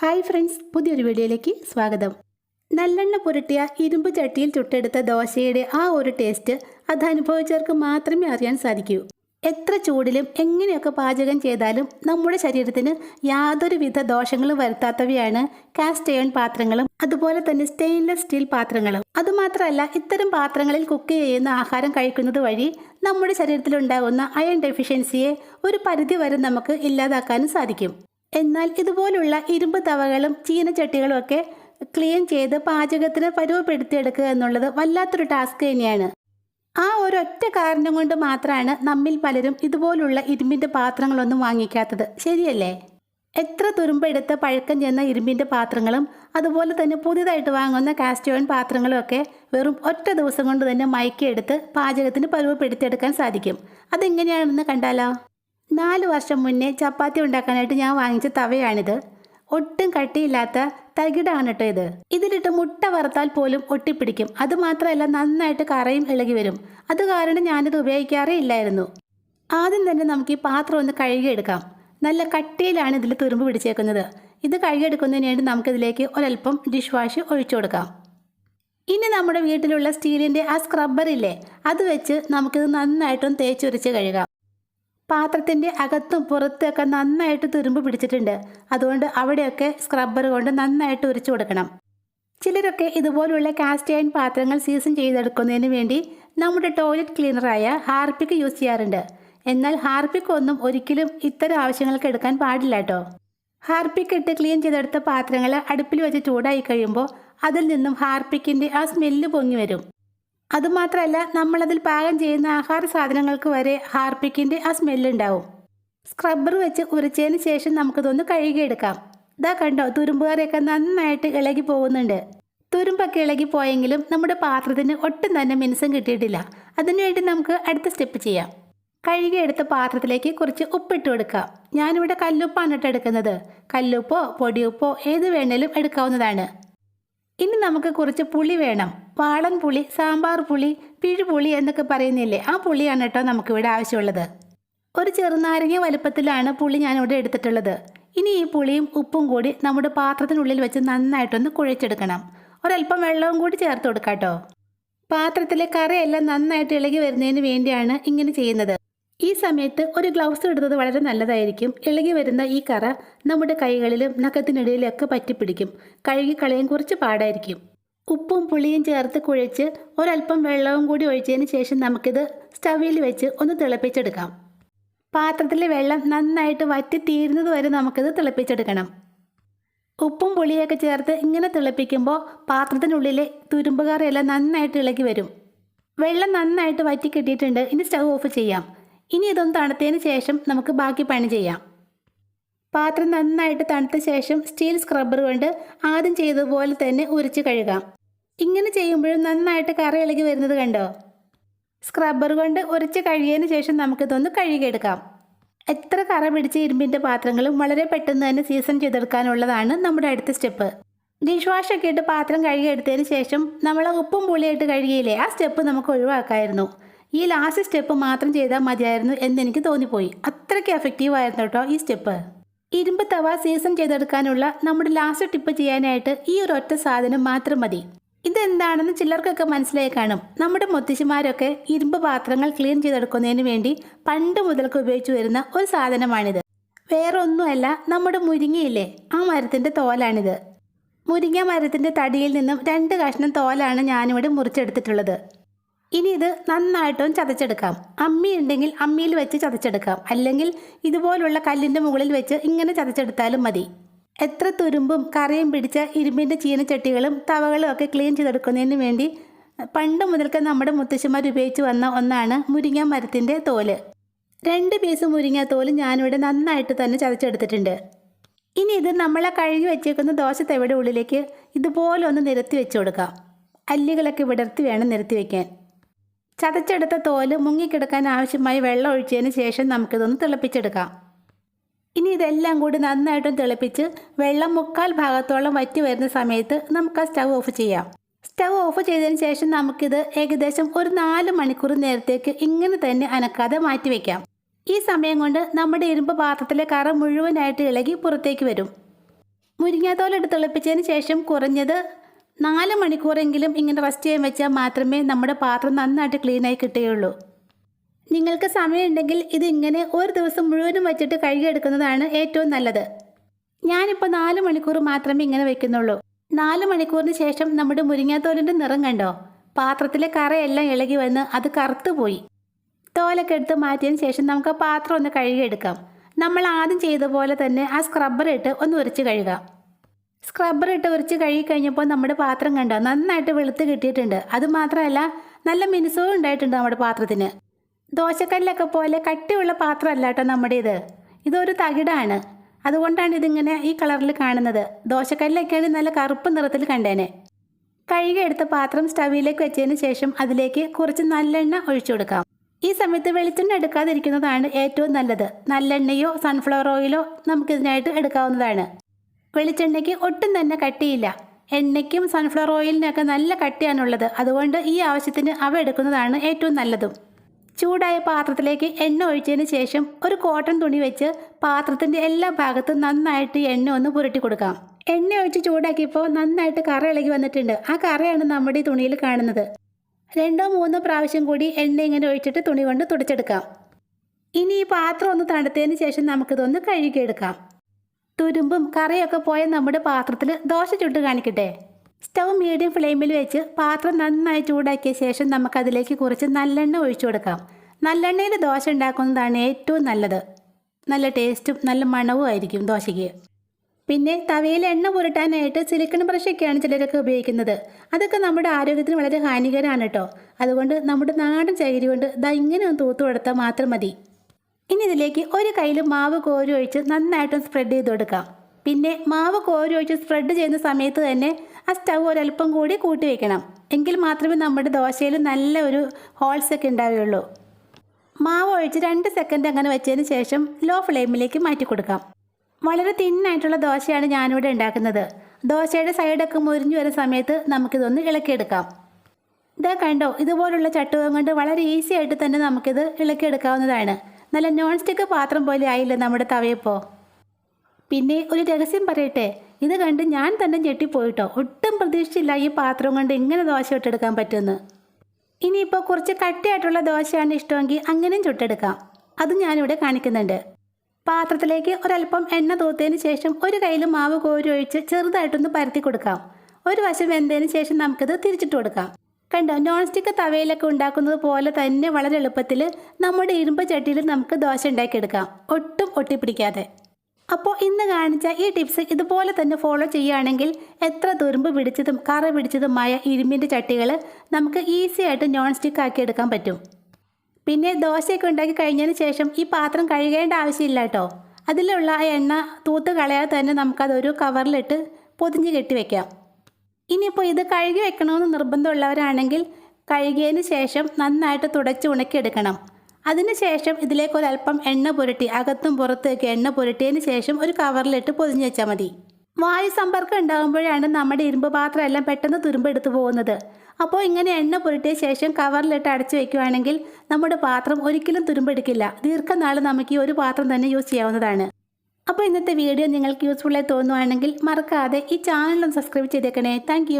Hi friends പുതിയൊരു വീഡിയോയിലേക്ക് സ്വാഗതം. നല്ലെണ്ണ പുരട്ടിയ ഇരുമ്പ് ചട്ടിയിൽ ചുട്ടെടുത്ത ദോശയുടെ ആ ഒരു ടേസ്റ്റ് അത് അനുഭവിച്ചവർക്ക് മാത്രമേ അറിയാൻ സാധിക്കൂ. എത്ര ചൂടിലും എങ്ങനെയൊക്കെ പാചകം ചെയ്താലും നമ്മുടെ ശരീരത്തിന് യാതൊരുവിധ ദോഷങ്ങളും വരുത്താത്തവയാണ് കാസ്റ്റ് അയൺ പാത്രങ്ങളും അതുപോലെ തന്നെ സ്റ്റെയിൻലെസ് സ്റ്റീൽ പാത്രങ്ങളും. അതുമാത്രമല്ല ഇത്തരം പാത്രങ്ങളിൽ കുക്ക് ചെയ്യുന്ന ആഹാരം കഴിക്കുന്നത് വഴി നമ്മുടെ ശരീരത്തിലുണ്ടാകുന്ന അയൺ ഡെഫിഷ്യൻസിയെ ഒരു പരിധി വരെ നമുക്ക് ഇല്ലാതാക്കാനും സാധിക്കും. എന്നാൽ ഇതുപോലുള്ള ഇരുമ്പ് തവകളും ചീനച്ചട്ടികളും ഒക്കെ ക്ലീൻ ചെയ്ത് പാചകത്തിന് പരുവപ്പെടുത്തിയെടുക്കുക എന്നുള്ളത് വല്ലാത്തൊരു ടാസ്ക് തന്നെയാണ്. ആ ഒരൊറ്റ കാരണം കൊണ്ട് മാത്രമാണ് നമ്മിൽ പലരും ഇതുപോലുള്ള ഇരുമ്പിന്റെ പാത്രങ്ങളൊന്നും വാങ്ങിക്കാത്തത്. ശരിയല്ലേ? എത്ര തുരുമ്പെടുത്ത് പഴക്കം ചെന്ന ഇരുമ്പിന്റെ പാത്രങ്ങളും അതുപോലെ തന്നെ പുതിയതായിട്ട് വാങ്ങുന്ന കാസ്റ്റ് അയൺ പാത്രങ്ങളും ഒക്കെ വെറും ഒറ്റ ദിവസം കൊണ്ട് തന്നെ മയക്കിയെടുത്ത് പാചകത്തിന് പരുവപ്പെടുത്തിയെടുക്കാൻ സാധിക്കും. അതെങ്ങനെയാണെന്ന് കണ്ടാലോ? നാല് വർഷം മുന്നേ ചപ്പാത്തി ഉണ്ടാക്കാനായിട്ട് ഞാൻ വാങ്ങിച്ച തവയാണിത്. ഒട്ടും കട്ടിയില്ലാത്ത തകിടാണ് കേട്ടോ ഇത്. ഇതിലിട്ട് മുട്ട വറുത്താൽ പോലും ഒട്ടിപ്പിടിക്കും. അത് മാത്രമല്ല നന്നായിട്ട് കറയും ഇളകി വരും. അത് കാരണം ഞാനിത് ഉപയോഗിക്കാറേ ഇല്ലായിരുന്നു. ആദ്യം തന്നെ നമുക്ക് ഈ പാത്രം ഒന്ന് കഴുകിയെടുക്കാം. നല്ല കട്ടിയിലാണ് ഇതിൽ തുരുമ്പ് പിടിച്ചേക്കുന്നത്. ഇത് കഴുകിയെടുക്കുന്നതിന് വേണ്ടി നമുക്കിതിലേക്ക് ഒരല്പം ഡിഷ് വാഷ് ഒഴിച്ചു കൊടുക്കാം. ഇനി നമ്മുടെ വീട്ടിലുള്ള സ്റ്റീലിന്റെ ആ സ്ക്രബ്ബർ ഇല്ലേ അത് വെച്ച് നമുക്കിത് നന്നായിട്ടും തേച്ചുരച്ച് കഴുകാം. പാത്രത്തിന്റെ അകത്തും പുറത്തുമൊക്കെ നന്നായിട്ട് തുരുമ്പ് പിടിച്ചിട്ടുണ്ട്. അതുകൊണ്ട് അവിടെയൊക്കെ സ്ക്രബ്ബർ കൊണ്ട് നന്നായിട്ട് ഉരച്ചു കൊടുക്കണം. ചിലരൊക്കെ ഇതുപോലുള്ള കാസ്റ്റ് അയൺ പാത്രങ്ങൾ സീസൺ ചെയ്തെടുക്കുന്നതിന് വേണ്ടി നമ്മുടെ ടോയ്ലറ്റ് ക്ലീനറായ ഹാർപ്പിക്ക് യൂസ് ചെയ്യാറുണ്ട്. എന്നാൽ ഹാർപ്പിക്ക് ഒന്നും ഒരിക്കലും ഇത്തരം ആവശ്യങ്ങൾക്ക് എടുക്കാൻ പാടില്ല കേട്ടോ ഹാർപ്പിക്ക് ഇട്ട് ക്ലീൻ ചെയ്തെടുത്ത പാത്രങ്ങൾ അടുപ്പിൽ വെച്ച് ചൂടായി കഴിയുമ്പോൾ അതിൽ നിന്നും ഹാർപ്പിക്കിന്റെ ആ സ്മെല്ല് പൊങ്ങി വരും. അതുമാത്രമല്ല നമ്മളതിൽ പാകം ചെയ്യുന്ന ആഹാര സാധനങ്ങൾക്ക് വരെ ഹാർപ്പിക്കിന്റെ ആ സ്മെല്ലുണ്ടാവും. സ്ക്രബ്ബർ വെച്ച് ഉരച്ചതിന് ശേഷം നമുക്കിതൊന്ന് കഴുകിയെടുക്കാം. ഇതാ കണ്ടോ തുരുമ്പുകറിയൊക്കെ നന്നായിട്ട് ഇളകി പോകുന്നുണ്ട്. തുരുമ്പൊക്കെ ഇളകി പോയെങ്കിലും നമ്മുടെ പാത്രത്തിന് ഒട്ടും തന്നെ മിനുസം കിട്ടിയിട്ടില്ല. അതിനുവേണ്ടി നമുക്ക് അടുത്ത സ്റ്റെപ്പ് ചെയ്യാം. കഴുകിയെടുത്ത പാത്രത്തിലേക്ക് കുറച്ച് ഉപ്പിട്ട് കൊടുക്കാം. ഞാനിവിടെ കല്ലുപ്പാണ് ഇട്ട് എടുക്കുന്നത്. കല്ലുപ്പോ പൊടിയുപ്പോ ഏത് വേണേലും എടുക്കാവുന്നതാണ്. ഇനി നമുക്ക് കുറച്ച് പുളി വേണം. വാളൻ പുളി സാമ്പാർ പുളി പിഴുപുളി എന്നൊക്കെ പറയുന്നില്ലേ? ആ പുളിയാണ് കേട്ടോ നമുക്കിവിടെ ആവശ്യമുള്ളത്. ഒരു ചെറുനാരങ്ങ വലുപ്പത്തിലാണ് പുളി ഞാനിവിടെ എടുത്തിട്ടുള്ളത്. ഇനി ഈ പുളിയും ഉപ്പും കൂടി നമ്മുടെ പാത്രത്തിനുള്ളിൽ വെച്ച് നന്നായിട്ടൊന്ന് കുഴച്ചെടുക്കണം. ഒരല്പം വെള്ളവും കൂടി ചേർത്ത് കൊടുക്കാം കേട്ടോ പാത്രത്തിലെ കറിയെല്ലാം നന്നായിട്ട് ഇളകി വരുന്നതിന് വേണ്ടിയാണ് ഇങ്ങനെ ചെയ്യുന്നത്. ഈ സമയത്ത് ഒരു ഗ്ലൗസ് ഇടുന്നത് വളരെ നല്ലതായിരിക്കും. ഇളകി വരുന്ന ഈ കറ നമ്മുടെ കൈകളിലും നഖത്തിനിടയിലൊക്കെ പറ്റിപ്പിടിക്കും. കഴുകി കളയാൻ കുറച്ച് പാടായിരിക്കും. ഉപ്പും പുളിയും ചേർത്ത് കുഴച്ച് ഒരല്പം വെള്ളവും കൂടി ഒഴിച്ചതിന് ശേഷം നമുക്കിത് സ്റ്റവിൽ വെച്ച് ഒന്ന് തിളപ്പിച്ചെടുക്കാം. പാത്രത്തിലെ വെള്ളം നന്നായിട്ട് വറ്റി തീരുന്നത് വരെ നമുക്കിത് തിളപ്പിച്ചെടുക്കണം. ഉപ്പും പുളിയൊക്കെ ചേർത്ത് ഇങ്ങനെ തിളപ്പിക്കുമ്പോൾ പാത്രത്തിനുള്ളിലെ തുരുമ്പുകാരെല്ലാം നന്നായിട്ട് ഇളകി വരും. വെള്ളം നന്നായിട്ട് വറ്റി കിട്ടിയിട്ടുണ്ട്. ഇനി സ്റ്റവ് ഓഫ് ചെയ്യാം. ഇനി ഇതൊന്ന് തണുത്തതിന് ശേഷം നമുക്ക് ബാക്കി പണി ചെയ്യാം. പാത്രം നന്നായിട്ട് തണുത്ത ശേഷം സ്റ്റീൽ സ്ക്രബ്ബർ കൊണ്ട് ആദ്യം ചെയ്തതുപോലെ തന്നെ ഉരച്ച് കഴുകാം. ഇങ്ങനെ ചെയ്യുമ്പോഴും നന്നായിട്ട് കറി ഇളകി വരുന്നത് കണ്ടോ? സ്ക്രബ്ബർ കൊണ്ട് ഉരച്ച് കഴുകിയതിന് ശേഷം നമുക്കിതൊന്ന് കഴുകിയെടുക്കാം. എത്ര കറ പിടിച്ച ഇരുമ്പിന്റെ പാത്രങ്ങളും വളരെ പെട്ടെന്ന് തന്നെ സീസൺ ചെയ്തെടുക്കാനുള്ളതാണ് നമ്മുടെ അടുത്ത സ്റ്റെപ്പ്. ഡിഷ് വാഷ് ഒക്കെ ഇട്ട് പാത്രം കഴുകിയെടുത്തതിന് ശേഷം നമ്മൾ ഉപ്പും പുളിയായിട്ട് കഴുകിയില്ലേ ആ സ്റ്റെപ്പ് നമുക്ക് ഒഴിവാക്കായിരുന്നു. ഈ ലാസ്റ്റ് സ്റ്റെപ്പ് മാത്രം ചെയ്താൽ മതിയായിരുന്നു എന്നെനിക്ക് തോന്നിപ്പോയി. അത്രയ്ക്ക് എഫക്റ്റീവ് ആയിരുന്നു കേട്ടോ ഈ സ്റ്റെപ്പ് ഇരുമ്പ് തവ സീസൺ ചെയ്തെടുക്കാനുള്ള നമ്മുടെ ലാസ്റ്റ് ടിപ്പ് ചെയ്യാനായിട്ട് ഈ ഒരു ഒറ്റ സാധനം മാത്രം മതി. ഇതെന്താണെന്ന് ചിലർക്കൊക്കെ മനസ്സിലായി കാണും. നമ്മുടെ മുത്തശ്ശിമാരൊക്കെ ഇരുമ്പ് പാത്രങ്ങൾ ക്ലീൻ ചെയ്തെടുക്കുന്നതിന് വേണ്ടി പണ്ട് മുതൽക്ക് ഉപയോഗിച്ചു വരുന്ന ഒരു സാധനമാണിത്. വേറെ ഒന്നുമല്ല നമ്മുടെ മുരിങ്ങയില്ലേ? ആ മരത്തിന്റെ തോലാണിത്. മുരിങ്ങ മരത്തിന്റെ തടിയിൽ നിന്നും രണ്ട് കഷ്ണം തോലാണ് ഞാനിവിടെ മുറിച്ചെടുത്തിട്ടുള്ളത്. ഇനി ഇത് നന്നായിട്ടും ചതച്ചെടുക്കാം. അമ്മി ഉണ്ടെങ്കിൽ അമ്മിയിൽ വെച്ച് ചതച്ചെടുക്കാം. അല്ലെങ്കിൽ ഇതുപോലുള്ള കല്ലിന്റെ മുകളിൽ വെച്ച് ഇങ്ങനെ ചതച്ചെടുത്താലും മതി. എത്ര തുരുമ്പും കറിയും പിടിച്ച ഇരുമ്പിന്റെ ചീനച്ചട്ടികളും തവകളും ഒക്കെ ക്ലീൻ ചെയ്തെടുക്കുന്നതിന് വേണ്ടി പണ്ട് മുതൽക്ക് നമ്മുടെ മുത്തശ്ശിമാർ ഉപയോഗിച്ച് വന്ന ഒന്നാണ് മുരിങ്ങ മരത്തിന്റെ തോൽ. രണ്ട് പീസ് മുരിങ്ങ തോൽ ഞാനിവിടെ നന്നായിട്ട് തന്നെ ചതച്ചെടുത്തിട്ടുണ്ട്. ഇനി ഇത് നമ്മളെ കഴുകി വെച്ചേക്കുന്ന ദോശ തവയുടെ ഉള്ളിലേക്ക് ഇതുപോലെ ഒന്ന് നിരത്തി വെച്ച് കൊടുക്കാം. അല്ലികളൊക്കെ വിടർത്തി വേണം നിരത്തി വെക്കാൻ. ചതച്ചെടുത്ത തോൽ മുങ്ങിക്കിടക്കാൻ ആവശ്യമായി വെള്ളം ഒഴിച്ചതിന് ശേഷം നമുക്കിതൊന്ന് തിളപ്പിച്ചെടുക്കാം. ഇനി ഇതെല്ലാം കൂടി നന്നായിട്ടും തിളപ്പിച്ച് വെള്ളം മുക്കാൽ ഭാഗത്തോളം വറ്റി വരുന്ന സമയത്ത് നമുക്ക് ആ സ്റ്റവ് ഓഫ് ചെയ്യാം. സ്റ്റവ് ഓഫ് ചെയ്തതിന് ശേഷം നമുക്കിത് ഏകദേശം ഒരു നാല് മണിക്കൂർ നേരത്തേക്ക് ഇങ്ങനെ തന്നെ അനക്കാതെ മാറ്റി വയ്ക്കാം ഈ സമയം കൊണ്ട് നമ്മുടെ ഇരുമ്പ് പാത്രത്തിലെ കറ മുഴുവനായിട്ട് ഇളകി പുറത്തേക്ക് വരും. മുരിങ്ങാത്തോലെടുത്ത് തിളപ്പിച്ചതിന് ശേഷം കുറഞ്ഞത് നാല് മണിക്കൂറെങ്കിലും ഇങ്ങനെ റെസ്റ്റ് ചെയ്യാൻ വെച്ചാൽ മാത്രമേ നമ്മുടെ പാത്രം നന്നായിട്ട് ക്ലീനായി കിട്ടുകയുള്ളൂ. നിങ്ങൾക്ക് സമയമുണ്ടെങ്കിൽ ഇത് ഇങ്ങനെ ഒരു ദിവസം മുഴുവനും വെച്ചിട്ട് കഴുകിയെടുക്കുന്നതാണ് ഏറ്റവും നല്ലത്. ഞാനിപ്പോൾ നാല് മണിക്കൂർ മാത്രമേ ഇങ്ങനെ വെക്കുന്നുള്ളൂ. നാല് മണിക്കൂറിന് ശേഷം നമ്മുടെ മുരിങ്ങാത്തോലിന്റെ നിറം കണ്ടോ? പാത്രത്തിലെ കറയെല്ലാം ഇളകി വന്ന് അത് കറുത്തുപോയി തോലൊക്കെ എടുത്ത് മാറ്റിയതിന് ശേഷം നമുക്ക് ആ പാത്രം ഒന്ന് കഴുകിയെടുക്കാം. നമ്മൾ ആദ്യം ചെയ്ത പോലെ തന്നെ ആ സ്ക്രബ്ബർ ഇട്ട് ഒന്ന് ഉരച്ച് കഴുകാം. സ്ക്രബ്ബർ ഇട്ട് ഉരച്ച് കഴുകി കഴിഞ്ഞപ്പോൾ നമ്മുടെ പാത്രം കണ്ടോ? നന്നായിട്ട് വെളുത്ത് കിട്ടിയിട്ടുണ്ട്. അത് മാത്രമല്ല നല്ല മിനുസവും ഉണ്ടായിട്ടുണ്ട് നമ്മുടെ പാത്രത്തിന്. ദോശക്കല്ലൊക്കെ പോലെ കട്ടിയുള്ള പാത്രമല്ല കേട്ടോ നമ്മുടെ ഇത്. ഇതൊരു തകിടാണ്. അതുകൊണ്ടാണ് ഇതിങ്ങനെ ഈ കളറിൽ കാണുന്നത്. ദോശക്കല്ലൊക്കെയാണ് നല്ല കറുപ്പ് നിറത്തിൽ കണ്ടേനെ. കഴുകിയെടുത്ത പാത്രം സ്റ്റവിലേക്ക് വെച്ചതിന് ശേഷം അതിലേക്ക് കുറച്ച് നല്ലെണ്ണ ഒഴിച്ചു കൊടുക്കാം. ഈ സമയത്ത് വെളിച്ചെണ്ണ എടുക്കാതിരിക്കുന്നതാണ് ഏറ്റവും നല്ലത്. നല്ലെണ്ണയോ സൺഫ്ലവർ ഓയിലോ നമുക്കിതിനായിട്ട് എടുക്കാവുന്നതാണ്. വെളിച്ചെണ്ണയ്ക്ക് ഒട്ടും തന്നെ കട്ടിയില്ല. എണ്ണയ്ക്കും സൺഫ്ലവർ ഓയിലിനൊക്കെ നല്ല കട്ടിയാണുള്ളത്. അതുകൊണ്ട് ഈ ആവശ്യത്തിന് അവ എടുക്കുന്നതാണ് ഏറ്റവും നല്ലതും. ചൂടായ പാത്രത്തിലേക്ക് എണ്ണ ഒഴിച്ചതിന് ശേഷം ഒരു കോട്ടൺ തുണി വെച്ച് പാത്രത്തിന്റെ എല്ലാ ഭാഗത്തും നന്നായിട്ട് എണ്ണ ഒന്ന് പുരട്ടി കൊടുക്കാം. എണ്ണ ഒഴിച്ച് ചൂടാക്കിയപ്പോൾ നന്നായിട്ട് കറ ഇളകി വന്നിട്ടുണ്ട്. ആ കറയാണ് നമ്മുടെ ഈ തുണിയിൽ കാണുന്നത്. രണ്ടോ മൂന്നോ പ്രാവശ്യം കൂടി എണ്ണ ഇങ്ങനെ ഒഴിച്ചിട്ട് തുണി കൊണ്ട് തുടച്ചെടുക്കാം. ഇനി ഈ പാത്രം ഒന്ന് തണുത്തതിന് ശേഷം നമുക്കിതൊന്ന് കഴുകിയെടുക്കാം. തുരുമ്പും കറിയൊക്കെ പോയ നമ്മുടെ പാത്രത്തിൽ ദോശ ചുട്ട് കാണിക്കട്ടെ. സ്റ്റൗ മീഡിയം ഫ്ലെയിമിൽ വെച്ച് പാത്രം നന്നായി ചൂടാക്കിയ ശേഷം നമുക്കതിലേക്ക് കുറച്ച് നല്ലെണ്ണ ഒഴിച്ചു കൊടുക്കാം. നല്ലെണ്ണയിൽ ദോശ ഉണ്ടാക്കുന്നതാണ് ഏറ്റവും നല്ലത്. നല്ല ടേസ്റ്റും നല്ല മണവും ആയിരിക്കും ദോശയ്ക്ക്. പിന്നെ തവയിൽ എണ്ണ പുരട്ടാനായിട്ട് സിലിക്കൺ ബ്രഷൊക്കെയാണ് ചിലരൊക്കെ ഉപയോഗിക്കുന്നത്. അതൊക്കെ നമ്മുടെ ആരോഗ്യത്തിന് വളരെ ഹാനികരമാണ് കേട്ടോ. അതുകൊണ്ട് നമ്മുടെ നാടൻ ചകിരി കൊണ്ട് ദാ ഇങ്ങനെ ഒന്ന് തൂത്തു കൊടുത്താൽ മാത്രം മതി. ഇനി ഇതിലേക്ക് ഒരു കയ്യിൽ മാവ് കോരി ഒഴിച്ച് നന്നായിട്ടും സ്പ്രെഡ് ചെയ്ത് കൊടുക്കാം. പിന്നെ മാവ് കോരി ഒഴിച്ച് സ്പ്രെഡ് ചെയ്യുന്ന സമയത്ത് തന്നെ ആ സ്റ്റൗ ഒരല്പം കൂടി കൂട്ടി വയ്ക്കണം എങ്കിൽ മാത്രമേ നമ്മുടെ ദോശയിൽ നല്ല ഒരു ഹോൾസ് ഒക്കെ ഉണ്ടാവുകയുള്ളൂ. മാവ് ഒഴിച്ച് രണ്ട് സെക്കൻഡ് അങ്ങനെ വെച്ചതിന് ശേഷം ലോ ഫ്ലെയിമിലേക്ക് മാറ്റി കൊടുക്കാം. വളരെ തിന്നായിട്ടുള്ള ദോശയാണ് ഞാനിവിടെ ഉണ്ടാക്കുന്നത്. ദോശയുടെ സൈഡൊക്കെ മുരിഞ്ഞു വരുന്ന സമയത്ത് നമുക്കിതൊന്ന് ഇളക്കിയെടുക്കാം. ഇതാ കണ്ടോ ഇതുപോലുള്ള ചട്ടുകം കൊണ്ട് വളരെ ഈസി ആയിട്ട് തന്നെ നമുക്കിത് ഇളക്കിയെടുക്കാവുന്നതാണ്. നല്ല നോൺ സ്റ്റിക്ക് പാത്രം പോലെ ആയില്ലേ നമ്മുടെ തവയപ്പോൾ പിന്നെ ഒരു രഹസ്യം പറയട്ടെ. ഇത് കണ്ട് ഞാൻ തന്നെ ഞെട്ടിപ്പോയിട്ടോ. ഒട്ടും പ്രതീക്ഷിച്ചില്ല ഈ പാത്രം കൊണ്ട് ഇങ്ങനെ ദോശ ഇട്ടെടുക്കാൻ പറ്റുമെന്ന്. ഇനിയിപ്പോൾ കുറച്ച് കട്ടിയായിട്ടുള്ള ദോശയാണ് ഇഷ്ടമെങ്കിൽ അങ്ങനെയും ചുട്ടെടുക്കാം. അത് ഞാനിവിടെ കാണിക്കുന്നുണ്ട്. പാത്രത്തിലേക്ക് ഒരല്പം എണ്ണ തൂത്തതിന് ശേഷം ഒരു കയ്യിൽ മാവ് കോരി ഒഴിച്ച് ചെറുതായിട്ടൊന്ന് പരത്തി കൊടുക്കാം. ഒരു വശം വെന്തതിന് ശേഷം നമുക്കിത് തിരിച്ചിട്ട് കൊടുക്കാം. കണ്ടോ നോൺ സ്റ്റിക്ക് തവയിലൊക്കെ ഉണ്ടാക്കുന്നത് പോലെ തന്നെ വളരെ എളുപ്പത്തിൽ നമ്മുടെ ഇരുമ്പ് ചട്ടിയിൽ നമുക്ക് ദോശ ഉണ്ടാക്കിയെടുക്കാം. ഒട്ടും ഒട്ടിപ്പിടിക്കാതെ. അപ്പോൾ ഇന്ന് കാണിച്ച ഈ ടിപ്സ് ഇതുപോലെ തന്നെ ഫോളോ ചെയ്യുകയാണെങ്കിൽ എത്ര തുരുമ്പ് പിടിച്ചതും കറ പിടിച്ചതുമായ ഇരുമ്പിന്റെ ചട്ടികൾ നമുക്ക് ഈസി ആയിട്ട് നോൺ സ്റ്റിക്ക് ആക്കി എടുക്കാൻ പറ്റും. പിന്നെ ദോശയൊക്കെ ഉണ്ടാക്കി കഴിഞ്ഞതിന് ശേഷം ഈ പാത്രം കഴുകേണ്ട ആവശ്യമില്ല കേട്ടോ. അതിലുള്ള എണ്ണ തൂത്ത് കളയാതെ തന്നെ നമുക്കതൊരു കവറിലിട്ട് പൊതിഞ്ഞ് കെട്ടി വെക്കാം. ഇനിയിപ്പോൾ ഇത് കഴുകി വെക്കണമെന്ന് നിർബന്ധമുള്ളവരാണെങ്കിൽ കഴുകിയതിന് ശേഷം നന്നായിട്ട് തുടച്ച് ഉണക്കിയെടുക്കണം. അതിനുശേഷം ഇതിലേക്ക് ഒരല്പം എണ്ണ പുരട്ടി അകത്തും പുറത്തേക്ക് എണ്ണ പുരട്ടിയതിന് ശേഷം ഒരു കവറിലിട്ട് പൊതിഞ്ഞ് വെച്ചാൽ മതി. വായു സമ്പർക്കം ഉണ്ടാകുമ്പോഴാണ് നമ്മുടെ ഇരുമ്പ് പാത്രം എല്ലാം പെട്ടെന്ന് തുരുമ്പെടുത്തു പോകുന്നത്. അപ്പോൾ ഇങ്ങനെ എണ്ണ പുരട്ടിയ ശേഷം കവറിലിട്ട് അടച്ചു വെക്കുകയാണെങ്കിൽ നമ്മുടെ പാത്രം ഒരിക്കലും തുരുമ്പെടുക്കില്ല. ദീർഘനാൾ നമുക്ക് ഈ ഒരു പാത്രം തന്നെ യൂസ് ചെയ്യാവുന്നതാണ്. അപ്പോൾ ഇന്നത്തെ വീഡിയോ നിങ്ങൾക്ക് യൂസ്ഫുള്ളായി തോന്നുവാണെങ്കിൽ മറക്കാതെ ഈ ചാനലൊന്ന് സബ്സ്ക്രൈബ് ചെയ്തേക്കണേ. താങ്ക്